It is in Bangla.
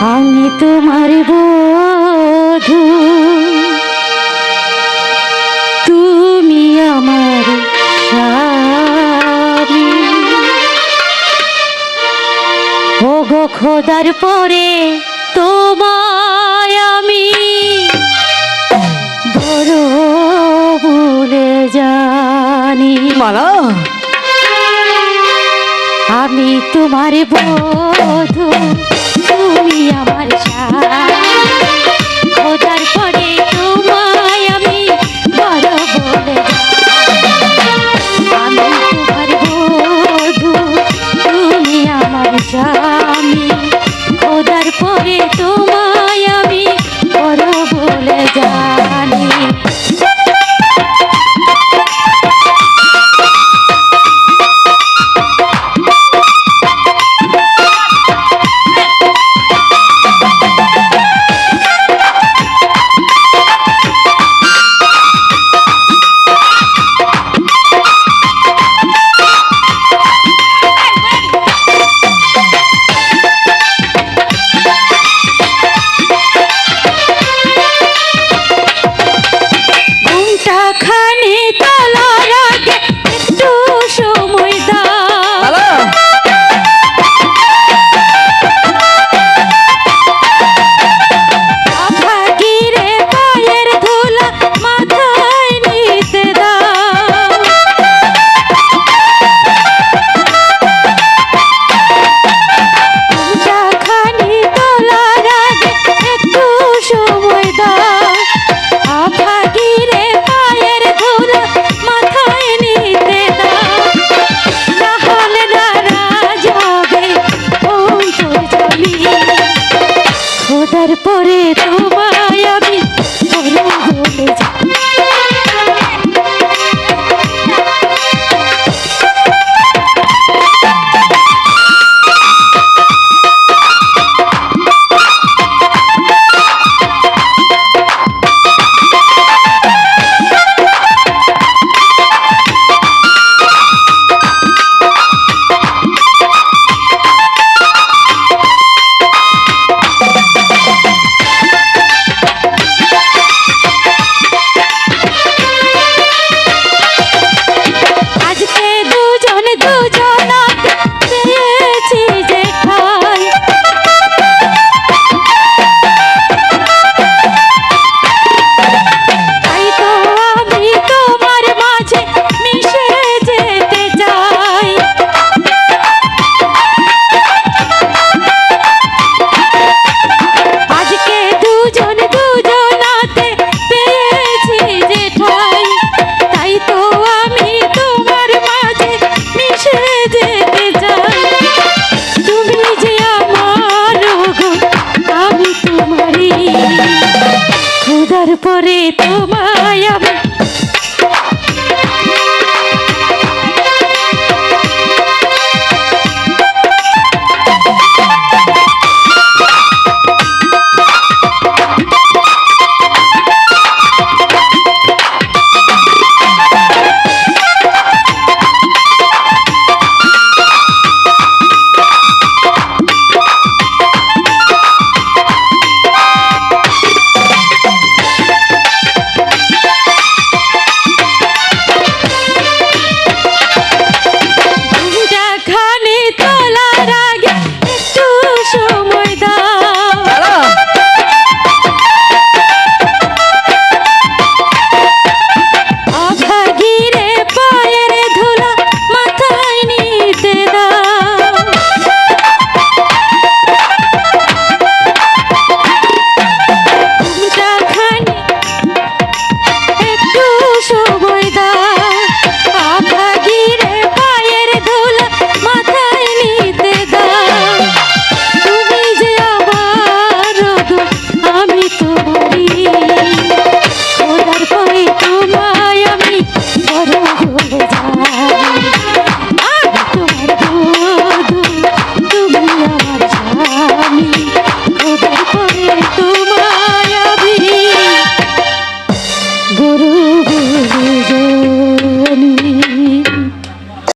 আমি তোমার বধু। তুমি আমার স্বামী। ও গো খোদার পরে তোমায় আমি বড় বলে জানি। মালা। আমি তোমার বধু। আমার সাথে তারপরে Tomorrow.